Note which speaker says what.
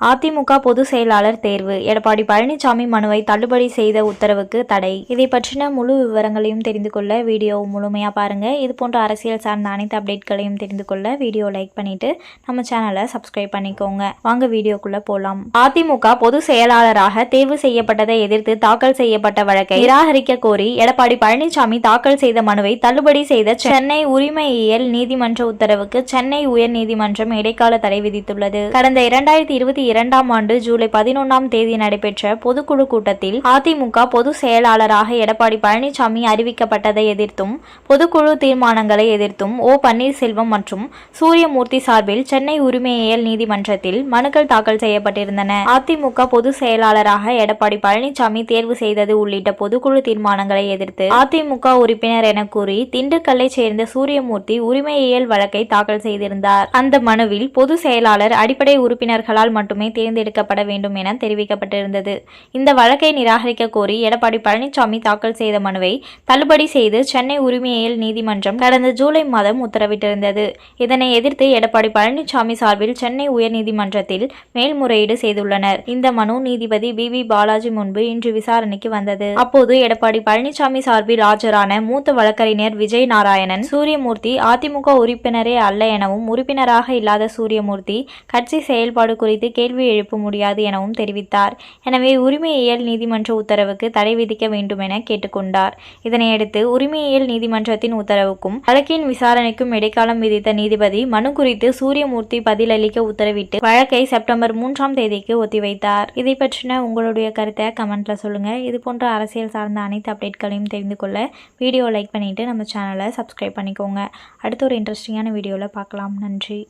Speaker 1: அதிமுக பொதுச் செயலாளர் தேர்வு. எடப்பாடி பழனிசாமி மனுவை தள்ளுபடி செய்த உத்தரவுக்கு தடை. இதை பற்றின முழு விவரங்களையும் தெரிந்து கொள்ள வீடியோ முழுமையாக பாருங்க. இது போன்ற அரசியல் சார்ந்த அனைத்து அப்டேட்களையும் தெரிந்து கொள்ள வீடியோ லைக் பண்ணிட்டு நம்ம சேனலை சப்ஸ்கிரைப் பண்ணிக்கோங்க. வாங்க வீடியோக்குள்ள போலாம். அதிமுக பொதுச் செயலாளராக தேர்வு செய்யப்பட்டதை எதிர்த்து தாக்கல் செய்யப்பட்ட வழக்கை நிராகரிக்க கோரி எடப்பாடி பழனிசாமி தாக்கல் செய்த மனுவை தள்ளுபடி செய்த சென்னை உரிமையியல் நீதிமன்ற உத்தரவுக்கு சென்னை உயர்நீதிமன்றம் இடைக்கால தடை விதித்துள்ளது. கடந்த இரண்டாயிரத்தி இருபத்தி இரண்டாம் ஆண்டு ஜூலை பதினொன்றாம் தேதி நடைபெற்ற பொதுக்குழு கூட்டத்தில் அதிமுக பொதுச் செயலாளராக எடப்பாடி பழனிசாமி அறிவிக்கப்பட்டதை எதிர்த்தும் பொதுக்குழு தீர்மானங்களை எதிர்த்தும் ஓ பன்னீர்செல்வம் மற்றும் சூரியமூர்த்தி சார்பில் சென்னை உரிமையியல் நீதிமன்றத்தில் மனுக்கள் தாக்கல் செய்யப்பட்டிருந்தன. அதிமுக பொதுச் செயலாளராக எடப்பாடி பழனிசாமி தேர்வு செய்தது உள்ளிட்ட பொதுக்குழு தீர்மானங்களை எதிர்த்து அதிமுக உறுப்பினர் என கூறி திண்டுக்கல்லைச் சேர்ந்த சூரியமூர்த்தி உரிமையியல் வழக்கை தாக்கல் செய்திருந்தார். அந்த மனுவில் பொதுச் செயலாளர் அடிப்படை உறுப்பினர்களால் மட்டும் தேர்ந்தெடுக்கப்பட வேண்டும் என தெரிவிக்கப்பட்டிருந்தது. இந்த வழக்கை நிராகரிக்க கோரி எடப்பாடி பழனிசாமி தாக்கல் செய்த மனுவை தள்ளுபடி செய்து சென்னை உரிமையியல் நீதிமன்றம் கடந்த ஜூலை மாதம் உத்தரவிட்டிருந்தது. இதனை எதிர்த்து எடப்பாடி பழனிசாமி சார்பில் சென்னை உயர்நீதிமன்றத்தில் மேல்முறையீடு செய்துள்ளனர். இந்த மனு நீதிபதி வி. வி. பாலாஜி முன்பு இன்று விசாரணைக்கு வந்தது. அப்போது எடப்பாடி பழனிசாமி சார்பில் ஆஜரான மூத்த வழக்கறிஞர் விஜய் நாராயணன் சூரியமூர்த்தி அதிமுக உறுப்பினரே அல்ல எனவும் உறுப்பினராக இல்லாத சூரியமூர்த்தி கட்சி செயல்பாடு குறித்து கே. கேள்வி எழுப்ப முடியாது எனவும் தெரிவித்தார். எனவே உரிமையியல் நீதிமன்ற உத்தரவுக்கு தடை விதிக்க வேண்டும் என கேட்டுக்கொண்டார். இதனையடுத்து உரிமையியல் நீதிமன்றத்தின் உத்தரவுக்கும் வழக்கின் விசாரணைக்கும் இடைக்காலம் விதித்த நீதிபதி மனு குறித்து சூரியமூர்த்தி பதிலளிக்க உத்தரவிட்டு வழக்கை செப்டம்பர் மூன்றாம் தேதிக்கு ஒத்திவைத்தார். இதை பற்றின உங்களுடைய கருத்தை கமெண்ட்ல சொல்லுங்க. இது போன்ற அரசியல் சார்ந்த அனைத்து அப்டேட்களையும் தெரிந்து கொள்ள வீடியோ லைக் பண்ணிட்டு நம்ம சேனலை சப்ஸ்கிரைப் பண்ணிக்கோங்க. அடுத்த ஒரு இன்ட்ரெஸ்டிங்கான வீடியோவில் பார்க்கலாம். நன்றி.